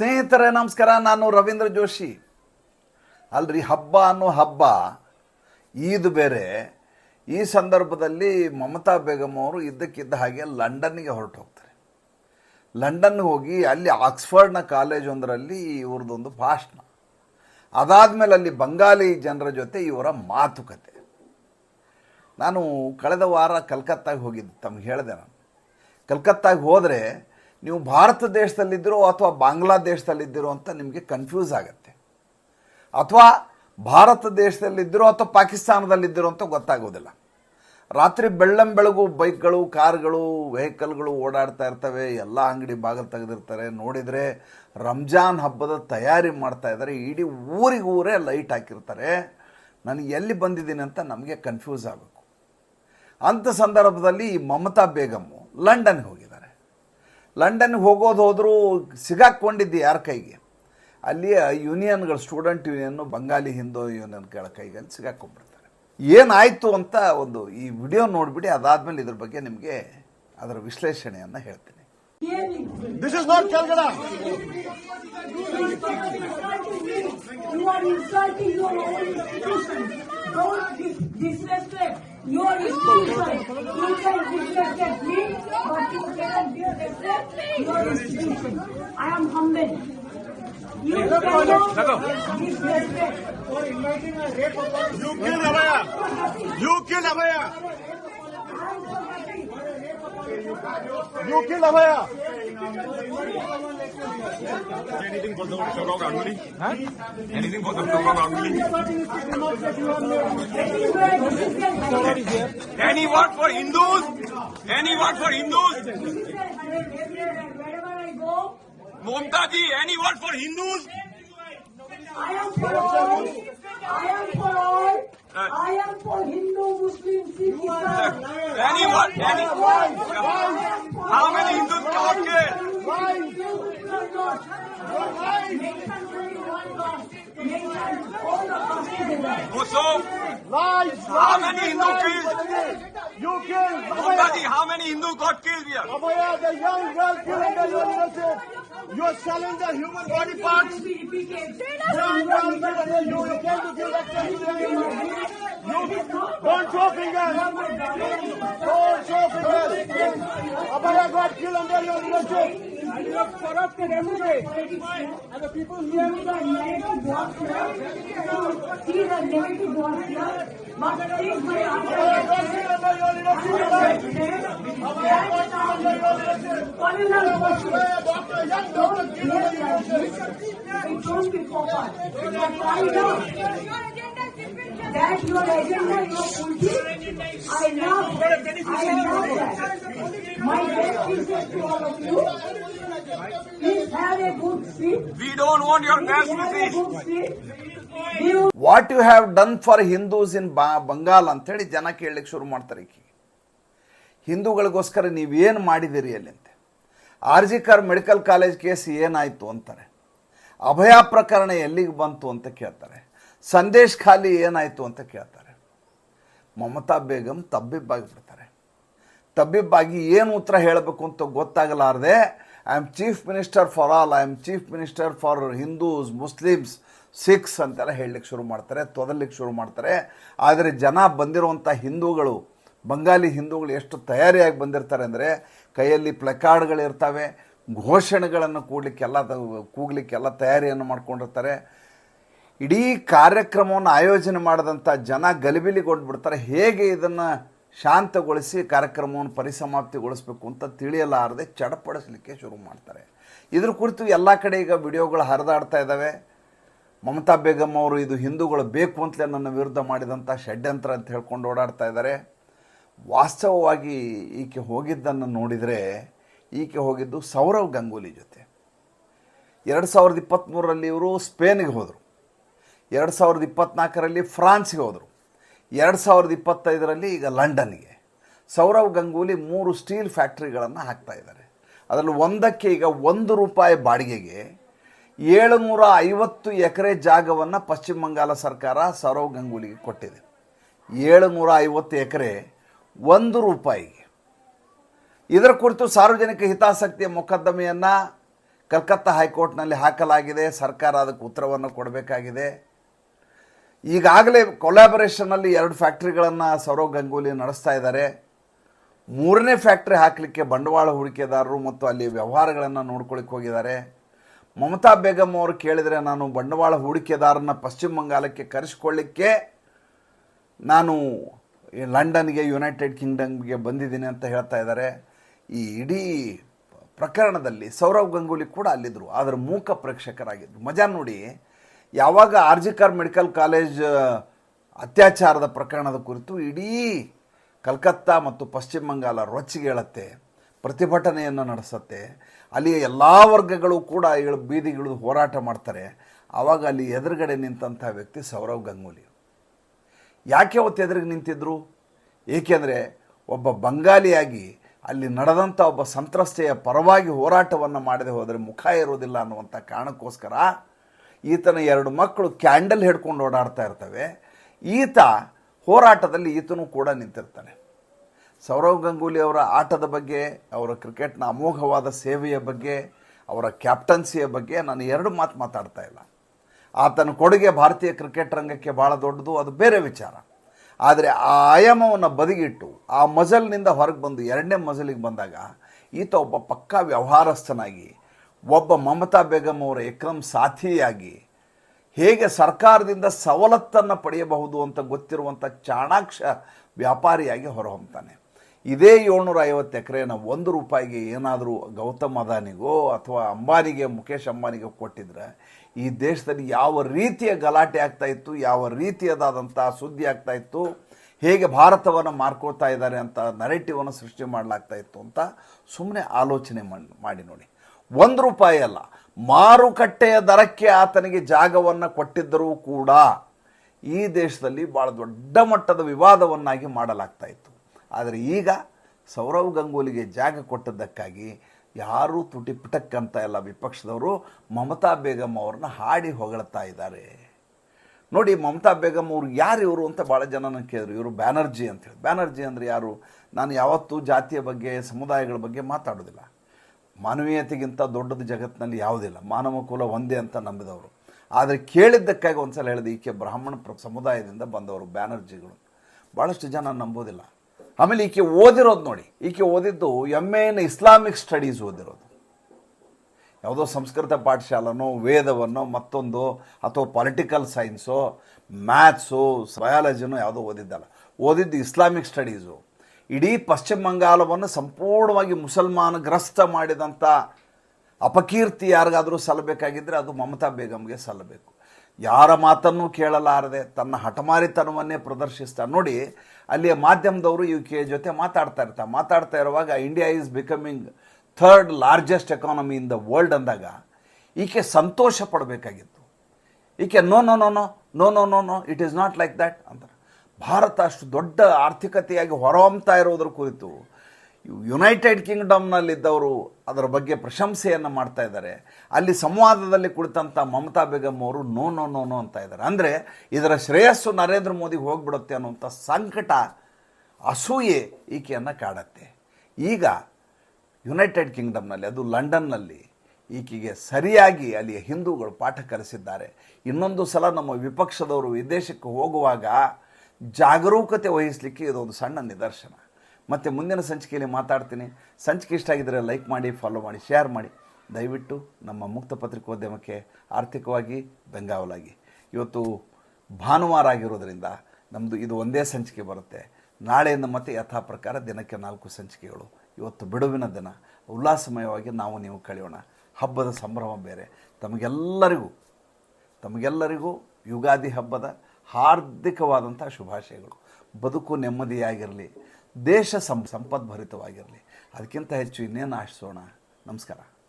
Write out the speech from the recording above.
ಸ್ನೇಹಿತರೆ, ನಮಸ್ಕಾರ. ನಾನು ರವೀಂದ್ರ ಜೋಶಿ. ಅಲ್ರಿ, ಹಬ್ಬ ಅನ್ನೋ ಹಬ್ಬ, ಈದ್ ಬೇರೆ. ಈ ಸಂದರ್ಭದಲ್ಲಿ ಮಮತಾ ಬೇಗಮ್ ಅವರು ಇದ್ದಕ್ಕಿದ್ದ ಹಾಗೆ ಲಂಡನ್ಗೆ ಹೊರಟು ಹೋಗ್ತಾರೆ ಲಂಡನ್ಗೆ ಹೋಗಿ ಅಲ್ಲಿ ಆಕ್ಸ್ಫರ್ಡ್ನ ಕಾಲೇಜ್ ಒಂದರಲ್ಲಿ ಇವ್ರದ್ದೊಂದು ಭಾಷಣ. ಅದಾದಮೇಲೆ ಅಲ್ಲಿ ಬಂಗಾಲಿ ಜನರ ಜೊತೆ ಇವರ ಮಾತುಕತೆ. ನಾನು ಕಳೆದ ವಾರ ಕಲ್ಕತ್ತಾಗೆ ಹೋಗಿದ್ದೆ, ತಮ್ಗೆ ಹೇಳಿದೆ ನಾನು. ಕಲ್ಕತ್ತಾಗೆ ಹೋದರೆ ನೀವು ಭಾರತ ದೇಶದಲ್ಲಿದ್ದೀರೋ ಅಥವಾ ಬಾಂಗ್ಲಾದೇಶದಲ್ಲಿದ್ದೀರೋ ಅಂತ ನಿಮಗೆ ಕನ್ಫ್ಯೂಸ್ ಆಗುತ್ತೆ. ಅಥವಾ ಭಾರತ ದೇಶದಲ್ಲಿದ್ದಿರೋ ಅಥವಾ ಪಾಕಿಸ್ತಾನದಲ್ಲಿದ್ದಿರೋ ಅಂತ ಗೊತ್ತಾಗೋದಿಲ್ಲ. ರಾತ್ರಿ ಬೆಳ್ಳಂ ಬೆಳಗು ಬೈಕ್ಗಳು, ಕಾರ್ಗಳು, ವೆಹಿಕಲ್ಗಳು ಓಡಾಡ್ತಾ ಇರ್ತವೆ, ಎಲ್ಲ ಅಂಗಡಿ ಬಾಗಿಲು ತೆಗೆದಿರ್ತಾರೆ. ನೋಡಿದರೆ ರಂಜಾನ್ ಹಬ್ಬದ ತಯಾರಿ ಮಾಡ್ತಾ ಇದ್ದಾರೆ. ಇಡೀ ಊರಿಗೆ ಊರೇ ಲೈಟ್ ಹಾಕಿರ್ತಾರೆ. ನನಗೆ ಎಲ್ಲಿ ಬಂದಿದ್ದೀನಿ ಅಂತ ನಮಗೆ ಕನ್ಫ್ಯೂಸ್ ಆಗಬೇಕು. ಅಂಥ ಸಂದರ್ಭದಲ್ಲಿ ಈ ಮಮತಾ ಬೇಗಮ್ಮು ಲಂಡನ್ಗೆ ಹೋಗಿದ್ದಾರೆ. ಲಂಡನ್ಗೆ ಹೋಗೋದು ಹೋದರೂ ಸಿಗಾಕ್ಕೊಂಡಿದ್ದೆ ಯಾರ ಕೈಗೆ ಅಲ್ಲಿಯ ಯೂನಿಯನ್ಗಳು ಸ್ಟೂಡೆಂಟ್ ಯೂನಿಯನ್ನು ಬಂಗಾಲಿ ಹಿಂದೂ ಯೂನಿಯನ್ಗಳ ಕೈಗಲ್ಲಿ ಸಿಗಾಕೊಂಡ್ಬಿಡ್ತಾರೆ ಏನಾಯಿತು ಅಂತ ಒಂದು ಈ ವಿಡಿಯೋ ನೋಡಿಬಿಡಿ ಅದಾದಮೇಲೆ ಇದ್ರ ಬಗ್ಗೆ ನಿಮಗೆ ಅದರ ವಿಶ್ಲೇಷಣೆಯನ್ನು ಹೇಳ್ತೀನಿ This is not Calcutta. You are insulting your own institution. Don't disrespect your institution. You can your institution. I am humble. You cannot disrespect. You killed Abaya. You killed Abaya. You killed Abaya. Anything for the Dr. Ganguly? Huh? Anything for the Dr. Ganguly? Any word for Hindus? Any word for Hindus? Wherever I go, Momta ji, any word for Hindus? I am for all. I am for all. I am for Hindu, Muslim, Sikh, Islam. Any word? Any? How many Hindus got killed? So, Lies. How many Hindu killed? You killed Momta ji, how many Hindus got killed here? Abaya, the young girl killed under your leadership. You are selling the human body parts. Young girl killed under you. You came to give back don't show fingers. Don't show fingers. Abaya got killed under your leadership. not corrupted everywhere. And the people here are negative votes here. So these are negative votes here. But please, my answer. It won't be proper. That your agenda, your policy, I love, I love that. My best wishes to all of you. We don't want your best Have a wishes. You what you have done for Hindus in ಬಾ ಬಂಗಾಲ್ ಅಂತೇಳಿ ಜನ ಕೇಳಲಿಕ್ಕೆ ಶುರು ಮಾಡ್ತಾರೆ ಈಕೆ. ಹಿಂದೂಗಳಿಗೋಸ್ಕರ ನೀವೇನು ಮಾಡಿದಿರಿ ಅಲ್ಲಿಂತೆ R G Kar medical college case ಏನಾಯಿತು ಅಂತಾರೆ. ಅಭಯ ಪ್ರಕರಣ ಎಲ್ಲಿಗೆ ಬಂತು ಅಂತ ಕೇಳ್ತಾರೆ. ಸಂದೇಶ್ ಖಾಲಿ ಏನಾಯಿತು ಅಂತ ಕೇಳ್ತಾರೆ. ಮಮತಾ ಬೇಗಂ ತಬ್ಬಿಬ್ಬಾಗಿಬಿಡ್ತಾರೆ ತಬ್ಬಿಬ್ಬಾಗಿ ಏನು ಉತ್ತರ ಹೇಳಬೇಕು ಅಂತ ಗೊತ್ತಾಗಲಾರದೆ I am chief minister for all I am chief minister for Hindus Muslims Sikhs ಅಂತೆಲ್ಲ ಹೇಳಲಿಕ್ಕೆ ಶುರು ಮಾಡ್ತಾರೆ, ತೊದಲಿಕ್ಕೆ ಶುರು ಮಾಡ್ತಾರೆ. ಆದರೆ ಜನ ಬಂದಿರುವಂಥ ಹಿಂದೂಗಳು ಬಂಗಾಲಿ ಹಿಂದೂಗಳು ಎಷ್ಟು ತಯಾರಿಯಾಗಿ ಬಂದಿರ್ತಾರೆ ಅಂದರೆ ಕೈಯಲ್ಲಿ ಪ್ಲಕಾರ್ಡ್ಗಳಿರ್ತವೆ ಘೋಷಣೆಗಳನ್ನು ಕೂಡಲಿಕ್ಕೆಲ್ಲ ಕೂಗ್ಲಿಕ್ಕೆಲ್ಲ ತಯಾರಿಯನ್ನು ಮಾಡ್ಕೊಂಡಿರ್ತಾರೆ. ಇಡೀ ಕಾರ್ಯಕ್ರಮವನ್ನು ಆಯೋಜನೆ ಮಾಡಿದಂಥ ಜನ ಗಲಿಬಿಲಿಗೊಂಡ್ಬಿಡ್ತಾರೆ. ಹೇಗೆ ಇದನ್ನು ಶಾಂತಗೊಳಿಸಿ ಕಾರ್ಯಕ್ರಮವನ್ನು ಪರಿಸಮಾಪ್ತಿಗೊಳಿಸಬೇಕು ಅಂತ ತಿಳಿಯಲಾರದೆ ಚಡಪಡಿಸಲಿಕ್ಕೆ ಶುರು ಮಾಡ್ತಾರೆ. ಇದ್ರ ಕುರಿತು ಎಲ್ಲ ಕಡೆ ಈಗ ವಿಡಿಯೋಗಳು ಹರಿದಾಡ್ತಾ ಇದ್ದಾವೆ ಮಮತಾ ಬೇಗಮ್ ಅವರು ಇದು ಹಿಂದೂಗಳು ಬೇಕು ಅಂತಲೇ ನನ್ನ ವಿರುದ್ಧ ಮಾಡಿದಂಥ ಷಡ್ಯಂತ್ರ ಅಂತ ಹೇಳ್ಕೊಂಡು ಓಡಾಡ್ತಾ ಇದ್ದಾರೆ ವಾಸ್ತವವಾಗಿ ಈಕೆ ಹೋಗಿದ್ದನ್ನು ನೋಡಿದರೆ ಈಕೆ ಹೋಗಿದ್ದು ಸೌರವ್ ಗಂಗೂಲಿ ಜೊತೆ. ಎರಡು ಸಾವಿರದ ಇಪ್ಪತ್ತ್ಮೂರರಲ್ಲಿ ಇವರು ಸ್ಪೇನ್ಗೆ ಹೋದರು. ಎರಡು ಸಾವಿರದ ಇಪ್ಪತ್ತ್ನಾಲ್ಕರಲ್ಲಿ ಫ್ರಾನ್ಸ್ಗೆ ಹೋದರು. ಎರಡು ಸಾವಿರದ ಇಪ್ಪತ್ತೈದರಲ್ಲಿ ಈಗ ಲಂಡನ್ಗೆ. ಸೌರವ್ ಗಂಗೂಲಿ ಮೂರು ಸ್ಟೀಲ್ ಫ್ಯಾಕ್ಟ್ರಿಗಳನ್ನು ಹಾಕ್ತಾ ಇದ್ದಾರೆ. ಅದರಲ್ಲಿ ಒಂದಕ್ಕೆ ಈಗ ಒಂದು ರೂಪಾಯಿ ಬಾಡಿಗೆಗೆ ಏಳುನೂರ ಐವತ್ತು ಎಕರೆ ಜಾಗವನ್ನು ಪಶ್ಚಿಮ ಬಂಗಾಳ ಸರ್ಕಾರ ಸೌರವ್ ಗಂಗೂಲಿಗೆ ಕೊಟ್ಟಿದೆ. ಏಳುನೂರ ಐವತ್ತು ಎಕರೆ ಒಂದು ರೂಪಾಯಿಗೆ. ಇದರ ಕುರಿತು ಸಾರ್ವಜನಿಕ ಹಿತಾಸಕ್ತಿಯ ಮೊಕದ್ದಮೆಯನ್ನು ಕಲ್ಕತ್ತಾ ಹೈಕೋರ್ಟ್ನಲ್ಲಿ ಹಾಕಲಾಗಿದೆ. ಸರ್ಕಾರ ಅದಕ್ಕೆ ಉತ್ತರವನ್ನು ಕೊಡಬೇಕಾಗಿದೆ. ಈಗಾಗಲೇ ಕೊಲ್ಯಾಬರೇಷನಲ್ಲಿ ಎರಡು ಫ್ಯಾಕ್ಟ್ರಿಗಳನ್ನು ಸೌರವ್ ಗಂಗೂಲಿ ನಡೆಸ್ತಾ ಇದ್ದಾರೆ. ಮೂರನೇ ಫ್ಯಾಕ್ಟ್ರಿ ಹಾಕಲಿಕ್ಕೆ ಬಂಡವಾಳ ಹೂಡಿಕೆದಾರರು ಮತ್ತು ಅಲ್ಲಿ ವ್ಯವಹಾರಗಳನ್ನು ನೋಡ್ಕೊಳ್ಳಿಕ್ಕೆ ಹೋಗಿದ್ದಾರೆ. ಮಮತಾ ಬೇಗಮ್ ಅವರು ಕೇಳಿದರೆ ನಾನು ಬಂಡವಾಳ ಹೂಡಿಕೆದಾರನ ಪಶ್ಚಿಮ ಬಂಗಾಳಕ್ಕೆ ಕರೆಸಿಕೊಳ್ಳಿಕ್ಕೆ ನಾನು ಲಂಡನ್ಗೆ ಯುನೈಟೆಡ್ ಕಿಂಗ್ಡಮ್ಗೆ ಬಂದಿದ್ದೀನಿ ಅಂತ ಹೇಳ್ತಾ ಇದ್ದಾರೆ. ಈ ಇಡೀ ಪ್ರಕರಣದಲ್ಲಿ ಸೌರವ್ ಗಂಗೂಲಿ ಕೂಡ ಅಲ್ಲಿದ್ದರು ಆದರೆ ಮೂಕ ಪ್ರೇಕ್ಷಕರಾಗಿದ್ದರು ಮಜಾ ನೋಡಿ. ಯಾವಾಗ R G Kar medical college ಅತ್ಯಾಚಾರದ ಪ್ರಕರಣದ ಕುರಿತು ಇಡೀ ಕಲ್ಕತ್ತಾ ಮತ್ತು ಪಶ್ಚಿಮ ಬಂಗಾಲ ರೊಚ್ಚಿಗೇಳತ್ತೆ ಪ್ರತಿಭಟನೆಯನ್ನು ನಡೆಸತ್ತೆ. ಅಲ್ಲಿಯ ಎಲ್ಲ ವರ್ಗಗಳು ಕೂಡ ಇಳು ಬೀದಿಗಿಳಿದು ಹೋರಾಟ ಮಾಡ್ತಾರೆ. ಆವಾಗ ಅಲ್ಲಿ ಎದುರುಗಡೆ ನಿಂತಹ ವ್ಯಕ್ತಿ ಸೌರವ್ ಗಂಗೂಲಿ. ಯಾಕೆ ಅವತ್ತು ಎದುರಿಗೆ ನಿಂತಿದ್ರು? ಏಕೆಂದರೆ ಒಬ್ಬ ಬಂಗಾಲಿಯಾಗಿ ಅಲ್ಲಿ ನಡೆದಂಥ ಒಬ್ಬ ಸಂತ್ರಸ್ತೆಯ ಪರವಾಗಿ ಹೋರಾಟವನ್ನು ಮಾಡದೆ ಹೋದರೆ ಮುಖ ಇರೋದಿಲ್ಲ ಅನ್ನುವಂಥ ಕಾರಣಕ್ಕೋಸ್ಕರ ಈತನ ಎರಡು ಮಕ್ಕಳು ಕ್ಯಾಂಡಲ್ ಹಿಡ್ಕೊಂಡು ಓಡಾಡ್ತಾ ಇರ್ತವೆ. ಈತ ಹೋರಾಟದಲ್ಲಿ ಈತನೂ ಕೂಡ ನಿಂತಿರ್ತಾನೆ. ಸೌರವ್ ಗಂಗೂಲಿ ಅವರ ಆಟದ ಬಗ್ಗೆ, ಅವರ ಕ್ರಿಕೆಟ್ನ ಅಮೋಘವಾದ ಸೇವೆಯ ಬಗ್ಗೆ, ಅವರ ಕ್ಯಾಪ್ಟನ್ಸಿಯ ಬಗ್ಗೆ ನಾನು ಎರಡು ಮಾತು ಮಾತಾಡ್ತಾ ಇಲ್ಲ. ಆತನ ಕೊಡುಗೆ ಭಾರತೀಯ ಕ್ರಿಕೆಟ್ ರಂಗಕ್ಕೆ ಭಾಳ ದೊಡ್ಡದು, ಅದು ಬೇರೆ ವಿಚಾರ. ಆದರೆ ಆ ಆಯಾಮವನ್ನು ಬದಿಗಿಟ್ಟು, ಆ ಮಜಲ್ನಿಂದ ಹೊರಗೆ ಬಂದು ಎರಡನೇ ಮಜಲಿಗೆ ಬಂದಾಗ ಈತ ಒಬ್ಬ ಪಕ್ಕಾ ವ್ಯವಹಾರಸ್ಥನಾಗಿ ಒಬ್ಬ ಮಮತಾ ಬೇಗಂ ಅವರ ಎಕ್ರಮ್ ಸಾಥಿಯಾಗಿ ಹೇಗೆ ಸರ್ಕಾರದಿಂದ ಸವಲತ್ತನ್ನು ಪಡೆಯಬಹುದು ಅಂತ ಗೊತ್ತಿರುವಂಥ ಚಾಣಾಕ್ಷ ವ್ಯಾಪಾರಿಯಾಗಿ ಹೊರಹೊಮ್ತಾನೆ. ಇದೇ ಏಳ್ನೂರ ಐವತ್ತು ಎಕರೆನ ಒಂದು ರೂಪಾಯಿಗೆ ಏನಾದರೂ ಗೌತಮ್ ಅದಾನಿಗೋ ಅಥವಾ ಅಂಬಾನಿಗೆ ಮುಖೇಶ್ ಅಂಬಾನಿಗೆ ಕೊಟ್ಟಿದ್ರೆ ಈ ದೇಶದಲ್ಲಿ ಯಾವ ರೀತಿಯ ಗಲಾಟೆ ಆಗ್ತಾ ಇತ್ತು, ಯಾವ ರೀತಿಯದಾದಂಥ ಸುದ್ದಿ ಆಗ್ತಾ ಇತ್ತು, ಹೇಗೆ ಭಾರತವನ್ನು ಮಾರ್ಕೊಳ್ತಾ ಇದ್ದಾರೆ ಅಂತ ನರೇಟಿವನ್ನು ಸೃಷ್ಟಿ ಮಾಡಲಾಗ್ತಾ ಇತ್ತು ಅಂತ ಸುಮ್ಮನೆ ಆಲೋಚನೆ ಮಾಡ್- ಮಾಡಿ ನೋಡಿ. ಒಂದು ರೂಪಾಯಿ ಅಲ್ಲ, ಮಾರುಕಟ್ಟೆಯ ದರಕ್ಕೆ ಆತನಿಗೆ ಜಾಗವನ್ನು ಕೊಟ್ಟಿದ್ದರೂ ಕೂಡ ಈ ದೇಶದಲ್ಲಿ ಭಾಳ ದೊಡ್ಡ ಮಟ್ಟದ ವಿವಾದವನ್ನಾಗಿ ಮಾಡಲಾಗ್ತಾ ಇತ್ತು. ಆದರೆ ಈಗ ಸೌರವ್ ಗಂಗೂಲಿಗೆ ಜಾಗ ಕೊಟ್ಟದ್ದಕ್ಕಾಗಿ ಯಾರೂ ತುಟಿ ಪಿಟಕ್ಕಂತ ಎಲ್ಲ ವಿಪಕ್ಷದವರು ಮಮತಾ ಬೇಗಂ ಅವ್ರನ್ನ ಹಾಡಿ ಹೊಗಳ್ತಾ ಇದ್ದಾರೆ. ನೋಡಿ, ಮಮತಾ ಬೇಗಂ ಅವ್ರು ಯಾರು ಇವರು ಅಂತ ಭಾಳ ಜನ ನನ್ನ ಕೇಳಿದ್ರು. ಇವರು ಬ್ಯಾನರ್ಜಿ ಅಂತ ಹೇಳಿ. ಬ್ಯಾನರ್ಜಿ ಅಂದರೆ ಯಾರು? ನಾನು ಯಾವತ್ತೂ ಜಾತಿಯ ಬಗ್ಗೆ, ಸಮುದಾಯಗಳ ಬಗ್ಗೆ ಮಾತಾಡೋದಿಲ್ಲ ಮಾನವೀಯತೆಗಿಂತ ದೊಡ್ಡದು ಜಗತ್ತಿನಲ್ಲಿ ಯಾವುದಿಲ್ಲ. ಮಾನವ ಕುಲ ಒಂದೇ ಅಂತ ನಂಬಿದವರು. ಆದರೆ ಕೇಳಿದ್ದಕ್ಕಾಗಿ ಒಂದ್ಸಲ ಹೇಳಿದೆ ಈಕೆ ಬ್ರಾಹ್ಮಣ ಸಮುದಾಯದಿಂದ ಬಂದವರು, ಬ್ಯಾನರ್ಜಿಗಳು. ಭಾಳಷ್ಟು ಜನ ನಂಬೋದಿಲ್ಲ. ಆಮೇಲೆ ಈಕೆ ಓದಿರೋದು ನೋಡಿ. ಈಕೆ ಓದಿದ್ದು M A in Islamic studies ಓದಿರೋದು. ಯಾವುದೋ ಸಂಸ್ಕೃತ ಪಾಠಶಾಲನೋ, ವೇದವನ್ನೋ, ಮತ್ತೊಂದು, ಅಥವಾ ಪೊಲಿಟಿಕಲ್ ಸೈನ್ಸೋ ಮ್ಯಾಥ್ಸು ಬಯಾಲಜಿನೋ ಯಾವುದೋ ಓದಿದ್ದಲ್ಲ. ಓದಿದ್ದು ಇಸ್ಲಾಮಿಕ್ ಸ್ಟಡೀಸು ಇಡೀ ಪಶ್ಚಿಮ ಬಂಗಾಳವನ್ನು ಸಂಪೂರ್ಣವಾಗಿ ಮುಸಲ್ಮಾನಗ್ರಸ್ತ ಮಾಡಿದಂಥ ಅಪಕೀರ್ತಿ ಯಾರಿಗಾದರೂ ಸಲ್ಲಬೇಕಾಗಿದ್ದರೆ ಅದು ಮಮತಾ ಬೇಗಂಗೆ ಸಲ್ಲಬೇಕು. ಯಾರ ಮಾತನ್ನು ಕೇಳಲಾರದೆ ತನ್ನ ಹಠಮಾರಿತನವನ್ನೇ ಪ್ರದರ್ಶಿಸ್ತಾರೆ ನೋಡಿ, ಅಲ್ಲಿಯ ಮಾಧ್ಯಮದವರು ಯು ಕೆ ಜೊತೆ ಮಾತಾಡ್ತಾ ಇರ್ತಾರೆ ಮಾತಾಡ್ತಾ ಇರುವಾಗ India is becoming third largest economy in the world ಅಂದಾಗ, ಈಕೆ ಸಂತೋಷ ಪಡಬೇಕಾಗಿತ್ತು. ಈಕೆ, no no no no no no no no, it is not like that ಅಂತಾರೆ. ಭಾರತ ಅಷ್ಟು ದೊಡ್ಡ ಆರ್ಥಿಕತೆಯಾಗಿ ಹೊರಹೊಮ್ತಾ ಇರೋದ್ರ ಕುರಿತು ಯುನೈಟೆಡ್ ಕಿಂಗ್ಡಮ್ನಲ್ಲಿದ್ದವರು ಅದರ ಬಗ್ಗೆ ಪ್ರಶಂಸೆಯನ್ನು ಮಾಡ್ತಾ ಇದ್ದಾರೆ. ಅಲ್ಲಿ ಸಂವಾದದಲ್ಲಿ ಕುಳಿತಂಥ ಮಮತಾ ಬೇಗಮ್ ಅವರು ನೋ ನೋ ನೋ ನೋ ಅಂತ ಇದ್ದಾರೆ. ಅಂದರೆ ಇದರ ಶ್ರೇಯಸ್ಸು ನರೇಂದ್ರ ಮೋದಿಗೆ ಹೋಗಿಬಿಡುತ್ತೆ ಅನ್ನುವಂಥ ಸಂಕಟ, ಅಸೂಯೆ ಈಕೆಯನ್ನು ಕಾಡತ್ತೆ. ಈಗ ಯುನೈಟೆಡ್ ಕಿಂಗ್ಡಮ್ನಲ್ಲಿ ಅದು ಲಂಡನ್ನಲ್ಲಿ ಈಕೆಗೆ ಸರಿಯಾಗಿ ಅಲ್ಲಿಯ ಹಿಂದೂಗಳು ಪಾಠ ಕಲಿಸಿದ್ದಾರೆ. ಇನ್ನೊಂದು ಸಲ ನಮ್ಮ ವಿಪಕ್ಷದವರು ವಿದೇಶಕ್ಕೆ ಹೋಗುವಾಗ ಜಾಗರೂಕತೆ ವಹಿಸಲಿಕ್ಕೆ ಇದೊಂದು ಸಣ್ಣ ನಿದರ್ಶನ. ಮತ್ತು ಮುಂದಿನ ಸಂಚಿಕೆಯಲ್ಲಿ ಮಾತಾಡ್ತೀನಿ. ಸಂಚಿಕೆ ಇಷ್ಟ ಆಗಿದ್ದರೆ ಲೈಕ್ ಮಾಡಿ ಫಾಲೋ ಮಾಡಿ ಶೇರ್ ಮಾಡಿ. ದಯವಿಟ್ಟು ನಮ್ಮ ಮುಕ್ತ ಪತ್ರಿಕೋದ್ಯಮಕ್ಕೆ ಆರ್ಥಿಕವಾಗಿ ಬೆಂಗಾವಲಾಗಿ. ಇವತ್ತು ಭಾನುವಾರ ಆಗಿರೋದರಿಂದ ನಮ್ಮದು ಇದು ಒಂದೇ ಸಂಚಿಕೆ ಬರುತ್ತೆ. ನಾಳೆಯಿಂದ ಮತ್ತೆ ಯಥಾ ಪ್ರಕಾರ ದಿನಕ್ಕೆ ನಾಲ್ಕು ಸಂಚಿಕೆಗಳು. ಇವತ್ತು ಬಿಡುವಿನ ದಿನ. ಉಲ್ಲಾಸಮಯವಾಗಿ ನಾವು ನೀವು ಕಳೆಯೋಣ. ಹಬ್ಬದ ಸಂಭ್ರಮ ಬೇರೆ. ತಮಗೆಲ್ಲರಿಗೂ ತಮಗೆಲ್ಲರಿಗೂ ಯುಗಾದಿ ಹಬ್ಬದ ಹಾರ್ದಿಕವಾದಂಥ ಶುಭಾಶಯಗಳು. ಬದುಕು ನೆಮ್ಮದಿಯಾಗಿರಲಿ ದೇಶ ಸಂಪದ್ಭರಿತವಾಗಿರಲಿ ಅದಕ್ಕಿಂತ ಹೆಚ್ಚು ಇನ್ನೇನು ಆಶಿಸೋಣ. ನಮಸ್ಕಾರ.